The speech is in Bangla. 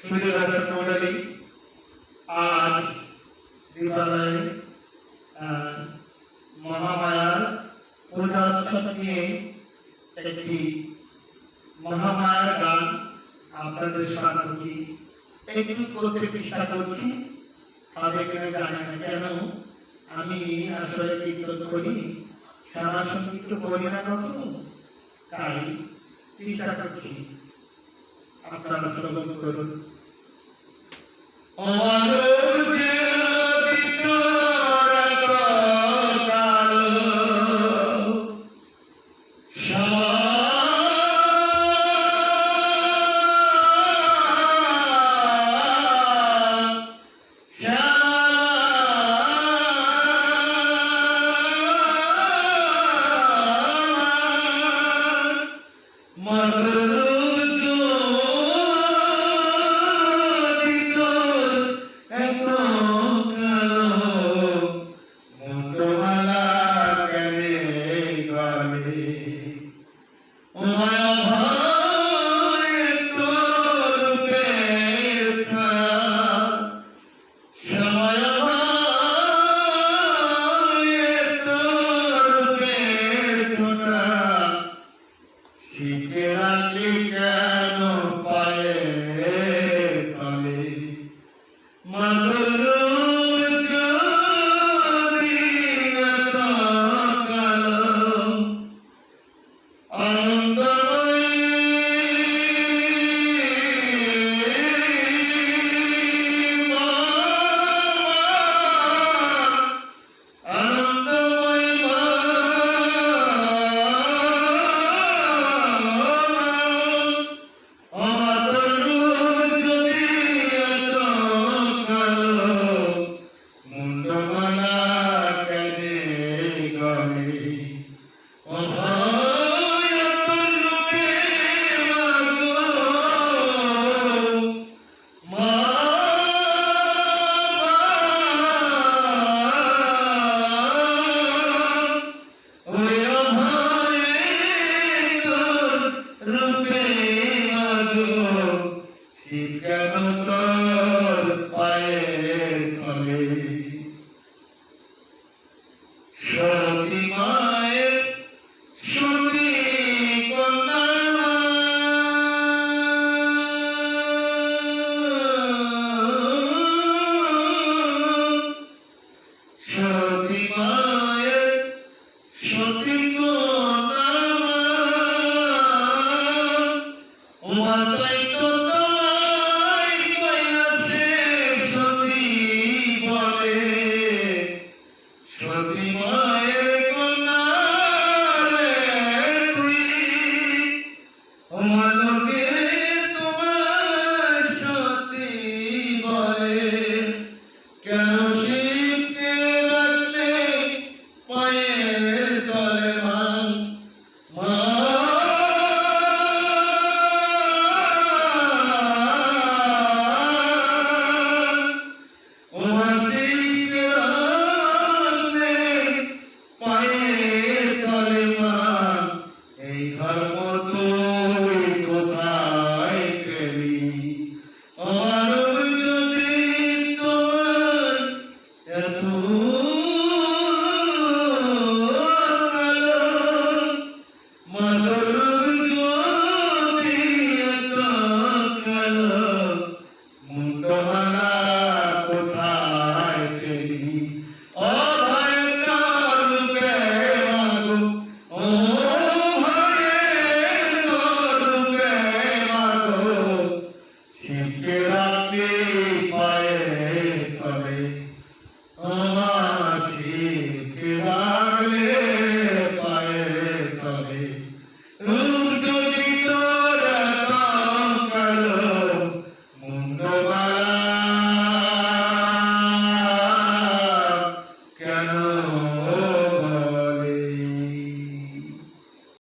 সুযোগাসন মন্ডলী আজ বিদ্যালয়ে মহামায়ার পূজা উৎসব নিয়ে একটি মহামায়ার গান আপনাদের সামনে একটু করতে চেষ্টা করছি আমি জানি না কেন, আমি আসলে কীর্তন করি, সারা সংগীত করি না কখনো তাই চেষ্টা করছি। আপনারা শ্রবণ করুন। শিখে রাখলি কেন মানবে